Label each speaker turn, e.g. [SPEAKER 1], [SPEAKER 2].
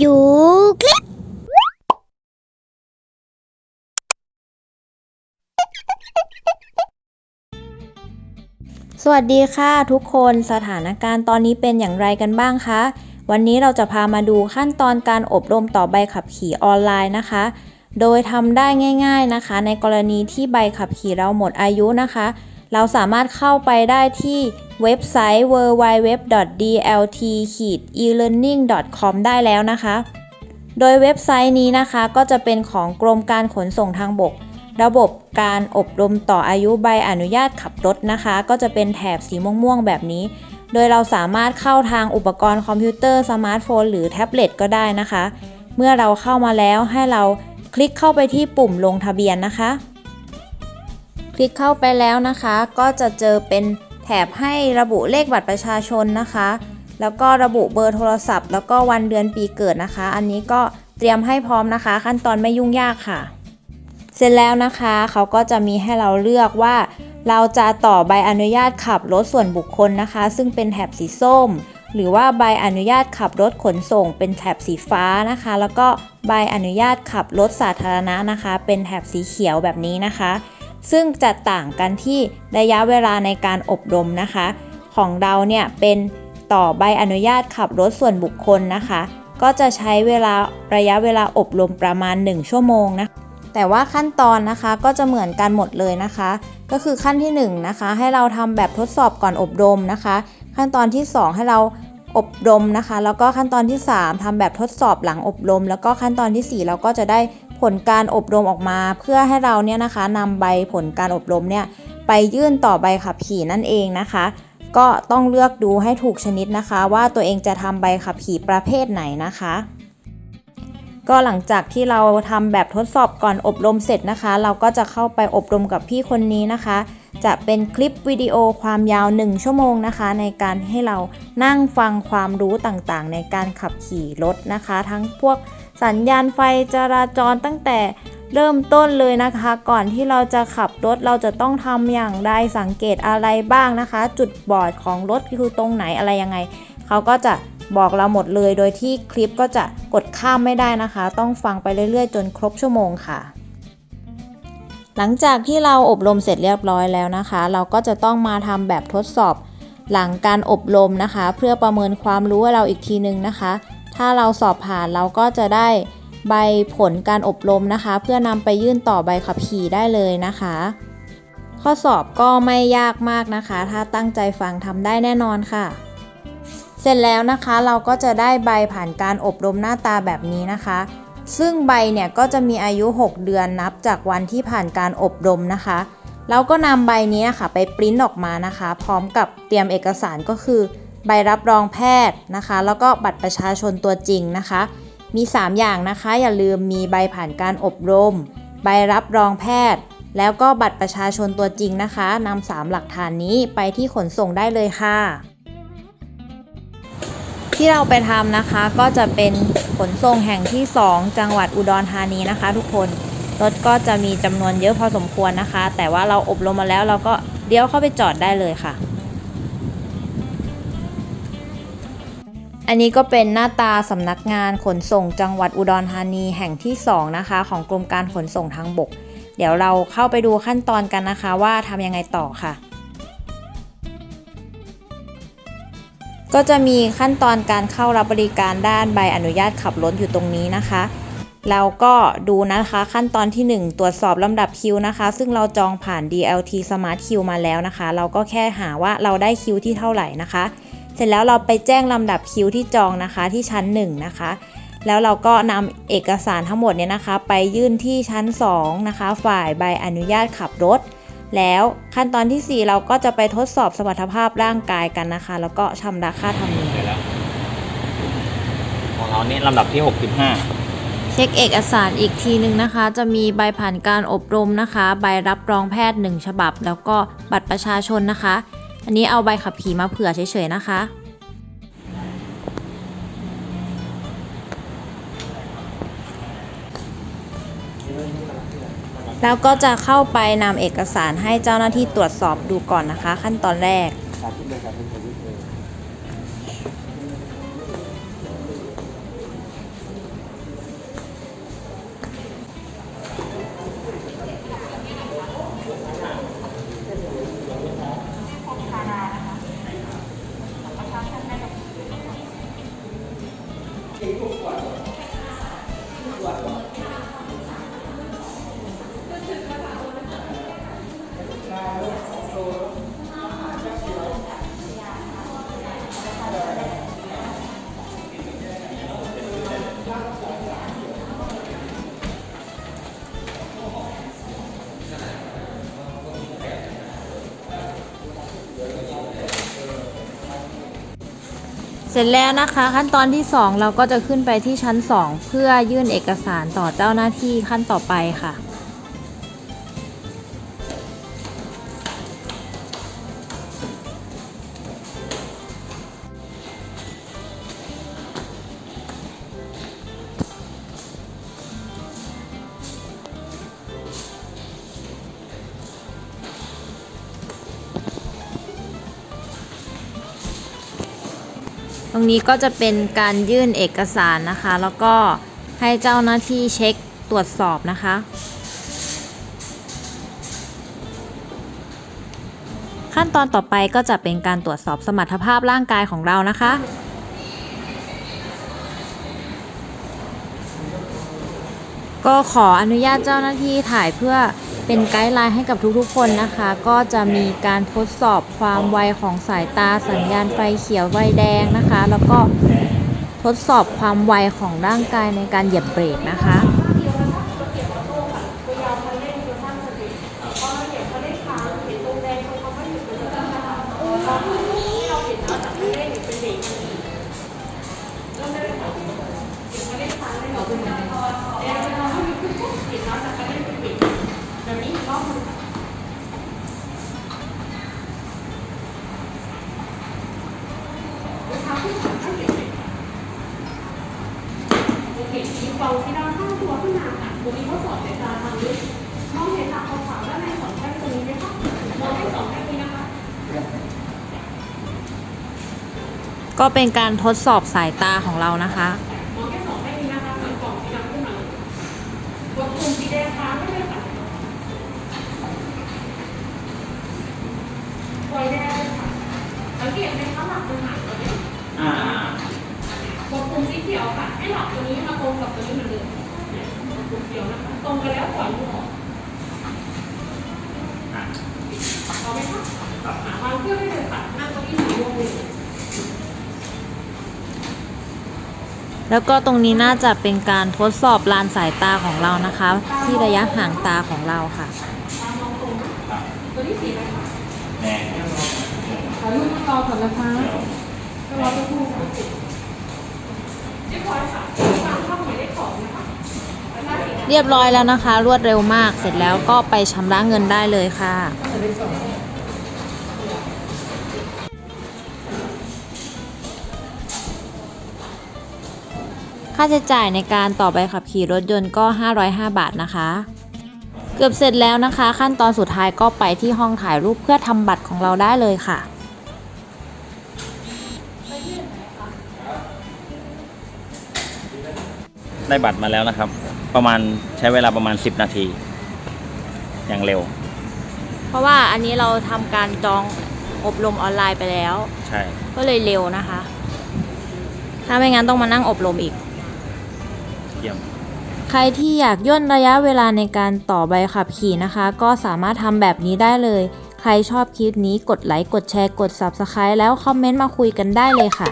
[SPEAKER 1] อยู่คลิป
[SPEAKER 2] สวัสดีค่ะทุกคนสถานการณ์ตอนนี้เป็นอย่างไรกันบ้างคะ วันนี้เราจะพามาดูขั้นตอนการอบรมต่อใบขับขี่ออนไลน์นะคะ โดยทำได้ง่าย ๆนะคะ ในกรณีที่ใบขับขี่เราหมดอายุนะคะ เราสามารถเข้าไปได้ที่เว็บไซต์ www.dlt-elearning.com ได้แล้วนะคะ โดยเว็บไซต์นี้นะคะก็จะเป็นของกรมการขนส่งทางบก ระบบการอบรมต่ออายุใบอนุญาตขับรถนะคะ ก็จะเป็นแถบสีม่วงๆแบบนี้ โดยเราสามารถเข้าทางอุปกรณ์คอมพิวเตอร์สมาร์ทโฟนหรือแท็บเล็ตก็ได้นะคะ เมื่อเราเข้ามาแล้วให้เราคลิกเข้าไปที่ปุ่มลงทะเบียนนะคะ คลิกเข้าไปแล้วนะคะ ก็จะเจอเป็นแถบให้ระบุเลขบัตรประชาชนนะคะ แล้วก็ระบุเบอร์โทรศัพท์ แล้วก็วันเดือนปีเกิดนะคะ อันนี้ก็เตรียมให้พร้อมนะคะ ขั้นตอนไม่ยุ่งยากค่ะ เสร็จแล้วนะคะเขาก็จะมีให้เราเลือกว่า เราจะต่อใบอนุญาตขับรถส่วนบุคคลนะคะ ซึ่งเป็นแถบสีส้ม หรือว่าใบอนุญาตขับรถขนส่ง เป็นแถบสีฟ้านะคะ แล้วก็ใบอนุญาตขับรถสาธารณะนะคะ เป็นแถบสีเขียวแบบนี้นะคะ ซึ่งจะต่างกันที่ระยะเวลาในการอบรมนะคะ ของเราเนี่ยเป็นต่อใบอนุญาตขับรถส่วนบุคคลนะคะ ก็จะใช้เวลาระยะเวลาอบรมประมาณ 1 ชั่วโมงนะแต่ว่าขั้นตอนนะคะก็จะเหมือนกันหมดเลยนะคะ ก็คือขั้นที่1นงนะคะ ให้เราทำแบบทดสอบก่อนอบรมนะคะ ขั้นตอนที่ 2 ให้เราอบรมนะคะ แล้วก็ขั้นตอนที่ 3ทำแบบทดสอบหลังอบรม แล้วก็ขั้นตอนทีสี่4 เราก็จะได้ ผลการอบรมออกมา เพื่อให้เราเนี่ยนะคะนำใบผลการอบรมเนี่ยไปยื่นต่อใบขับขี่นั่นเองนะคะ ก็ต้องเลือกดูให้ถูกชนิดนะคะ ว่าตัวเองจะทำใบขับขี่ประเภทไหนนะคะ ก็หลังจากที่เราทำแบบทดสอบก่อนอบรมเสร็จนะคะ เราก็จะเข้าไปอบรมกับพี่คนนี้นะคะ จะเป็นคลิปวิดีโอความยาว 1 ชั่วโมงนะคะ ในการให้เรานั่งฟังความรู้ต่างๆ ในการขับขี่รถนะคะ ทั้งพวก สัญญาณไฟจราจรตั้งแต่เริ่มต้นเลยนะคะ ก่อนที่เราจะขับรถเราจะต้องทำอย่างไรสังเกตอะไรบ้างนะคะ จุดบอดของรถคือตรงไหนอะไรยังไง เขาก็จะบอกเราหมดเลย โดยที่คลิปก็จะกดข้ามไม่ได้นะคะ ต้องฟังไปเรื่อยๆ จนครบชั่วโมงค่ะ หลังจากที่เราอบรมเสร็จเรียบร้อยแล้วนะคะ เราก็จะต้องมาทำแบบทดสอบหลังการอบรมนะคะ เพื่อประเมินความรู้เราอีกทีนึงนะคะ ถ้าเราสอบผ่านเราก็จะได้ใบผลการอบรมนะคะ เพื่อนำไปยื่นต่อใบขับขี่ได้เลยนะคะ ข้อสอบก็ไม่ยากมากนะคะ ถ้าตั้งใจฟังทำได้แน่นอนค่ะ เสร็จแล้วนะคะเราก็จะได้ใบผ่านการอบรมหน้าตาแบบนี้นะคะ ซึ่งใบเนี่ยก็จะมีอายุ 6 เดือนนับจากวันที่ผ่านการอบรมนะคะเราก็นำใบนี้ค่ะไปปริ้นออกมานะคะ พร้อมกับเตรียมเอกสารก็คือ ใบรับรองแพทย์นะคะ แล้วก็บัตรประชาชนตัวจริงนะคะ มี 3 อย่างนะคะ อย่าลืมมีใบผ่านการอบรม ใบรับรองแพทย์ แล้วก็บัตรประชาชนตัวจริงนะคะนำสามหลักฐานนี้ไปที่ขนส่งได้เลยค่ะ ที่เราไปทำนะคะก็จะเป็นขนส่งแห่งที่ 2 จังหวัดอุดรธานีนะคะ ทุกคนรถก็จะมีจำนวนเยอะพอสมควรนะคะ แต่ว่าเราอบรมมาแล้วเราก็เลี้ยวเข้าไปจอดได้เลยค่ะ อันนี้ก็เป็นหน้าตาสำนักงานขนส่งจังหวัดอุดรธานีแห่งที่ 2 นะคะ ของกรมการขนส่งทางบก เดี๋ยวเราเข้าไปดูขั้นตอนกันนะคะว่าทำยังไงต่อค่ะ ก็จะมีขั้นตอนการเข้ารับบริการด้านใบอนุญาตขับรถอยู่ตรงนี้นะคะเราก็ดูนะคะขั้นตอนที่ 1 ตรวจสอบลำดับคิวนะคะ ซึ่งเราจองผ่าน DLT Smart Queue มาแล้วนะคะ เราก็แค่หาว่าเราได้คิวที่เท่าไหร่นะคะ เสร็จแล้วเราไปแจ้งลำดับคิวที่จองนะคะที่ชั้น 1 นะคะ แล้วเราก็นำเอกสารทั้งหมดเนี่ยนะคะ ไปยื่นที่ชั้น 2 นะคะ ฝ่ายใบอนุญาตขับรถ แล้วขั้นตอนที่ 4 เราก็จะไปทดสอบสมรรถภาพร่างกายกันนะคะ แล้วก็ชำระค่าธรรมเนียม
[SPEAKER 3] เสร็จแล้วของเรานี่ลำดับที่
[SPEAKER 2] เช็คเอกสารอีกทีนึงนะคะ จะมีใบผ่านการอบรมนะคะ ใบรับรองแพทย์ 1 ฉบับ แล้วก็บัตรประชาชนนะคะ อันนี้เอาใบขับขี่มาเผื่อเฉยๆนะคะแล้วก็จะเข้าไปนำเอกสารให้เจ้าหน้าที่ตรวจสอบดูก่อนนะคะ ขั้นตอนแรก
[SPEAKER 3] ถึ
[SPEAKER 2] งหกขวบขวบก็ถึงนะคะได้ลูกสองโต เสร็จแล้วนะคะขั้นตอนที่ 2 เราก็จะขึ้นไปที่ชั้น 2 เพื่อยื่นเอกสารต่อเจ้าหน้าที่ขั้นต่อไปค่ะ ตรงนี้ก็จะเป็นการยื่นเอกสารนะคะ แล้วก็ให้เจ้าหน้าที่เช็คตรวจสอบนะคะ ขั้นตอนต่อไปก็จะเป็นการตรวจสอบสมรรถภาพร่างกายของเรานะคะก็ขออนุญาตเจ้าหน้าที่ถ่ายเพื่อ เป็นไกด์ไลน์ให้กับทุกๆคนนะคะ ก็จะมีการทดสอบความไวของสายตาสัญญาณไฟเขียวไฟแดงนะคะ แล้วก็ทดสอบความไวของร่างกายในการเหยียบเบรกนะคะ
[SPEAKER 1] เห็นมีเบาที่เรานข้างตัวขึ้นมาค่ะตรงนี้เขาสอนสายตาทางลึกมองเห็นหลักขาวๆด้านในสองแท่งตรงนี้ไหมคะมองให้สองแท่งนี้นะคะ
[SPEAKER 2] ก็เป็นการทดสอบสายตาของเรานะคะ
[SPEAKER 1] กันแล้วปล่อยมือออก
[SPEAKER 3] อะ
[SPEAKER 1] เอาไหมคะอ่าวางเครื่องได้เลยค่ะนั่งเก้าอี้สีม่วงเลย
[SPEAKER 2] แล้วก็ตรงนี้น่าจะเป็นการทดสอบลานสายตาของเรานะคะ ที่ระยะห่างตาของเราค่ะ
[SPEAKER 1] ตามมองตรงนะตัวนี้สีอะไรคะ
[SPEAKER 3] แดง
[SPEAKER 1] ขอรูปรอก่อนนะคะก็รอสักครู่ค่ะเรียบร้อยค่ะวางเข้าหมายเลขสองนะคะ
[SPEAKER 2] เรียบร้อยแล้วนะคะ รวดเร็วมากเสร็จแล้วก็ไปชำระเงินได้เลยค่ะ ค่าใช้จ่ายในการต่อใบขับขี่รถยนต์ก็ 505 บาทนะคะ เกือบเสร็จแล้วนะคะ ขั้นตอนสุดท้ายก็ไปที่ห้องถ่ายรูปเพื่อทำบัตรของเราได้เลยค่ะ
[SPEAKER 3] ได้บัตรมาแล้วนะครับ ประมาณใช้เวลาประมาณ 10 นาที อย่างเร็ว
[SPEAKER 2] เพราะว่าอันนี้เราทำการจองอบรมออนไลน์ไปแล้ว
[SPEAKER 3] ใช่
[SPEAKER 2] ก็เลยเร็วนะคะ ถ้าไม่งั้นต้องมานั่งอบรมอีก
[SPEAKER 3] เยี่ยม
[SPEAKER 2] ใครที่อยากย่นระยะเวลาในการต่อใบขับขี่นะคะ ก็สามารถทำแบบนี้ได้เลย ใครชอบคลิปนี้กดไลค์กดแชร์กด Subscribe แล้วคอมเมนต์มาคุยกันได้เลยค่ะ